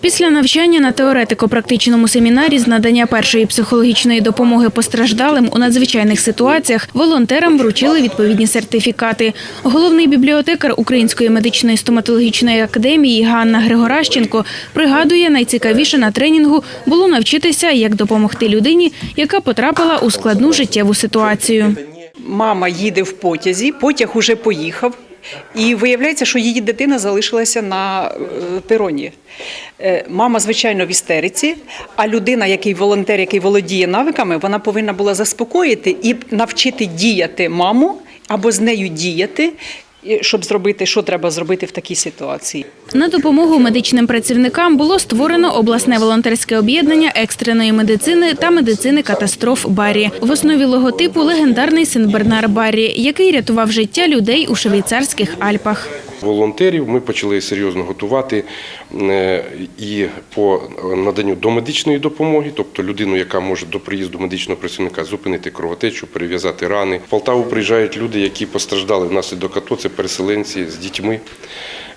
Після навчання на теоретико-практичному семінарі з надання першої психологічної допомоги постраждалим у надзвичайних ситуаціях волонтерам вручили відповідні сертифікати. Головний бібліотекар Української медичної стоматологічної академії Ганна Григоращенко пригадує, найцікавіше на тренінгу було навчитися, як допомогти людині, яка потрапила у складну життєву ситуацію. Мама їде в потязі, потяг уже поїхав. І виявляється, що її дитина залишилася на е, пероні. Е, Мама, звичайно, в істериці, а людина, який волонтер, який володіє навиками, вона повинна була заспокоїти і навчити діяти маму або з нею діяти, щоб зробити, що треба зробити в такій ситуації. На допомогу медичним працівникам було створено обласне волонтерське об'єднання екстреної медицини та медицини катастроф Баррі. В основі логотипу легендарний Сен-Бернар Баррі, який рятував життя людей у швейцарських Альпах волонтерів ми почали серйозно готувати е, і по наданню домедичної допомоги, тобто людину, яка може до приїзду медичного працівника зупинити кровотечу, перев'язати рани. В Полтаву приїжджають люди, які постраждали внаслідок АТО, це переселенці з дітьми.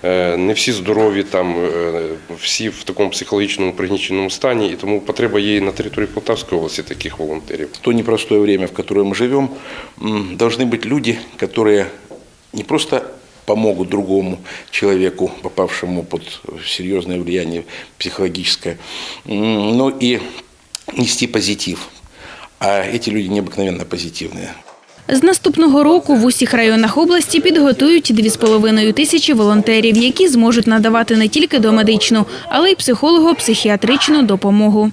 Е, Не всі здорові, там е, всі в такому психологічному пригніченому стані, і тому потреба є і на території Полтавської області таких волонтерів. В то непростое время, в которое мы живем, м, должны быть люди, которые не просто помогут другому человеку, попавшему под серьезное влияние психологическое, м, но и нести позитив. А эти люди необыкновенно позитивные. З наступного року в усіх районах області підготують 2,5 тисячі волонтерів, які зможуть надавати не тільки домедичну, але й психолого-психіатричну допомогу.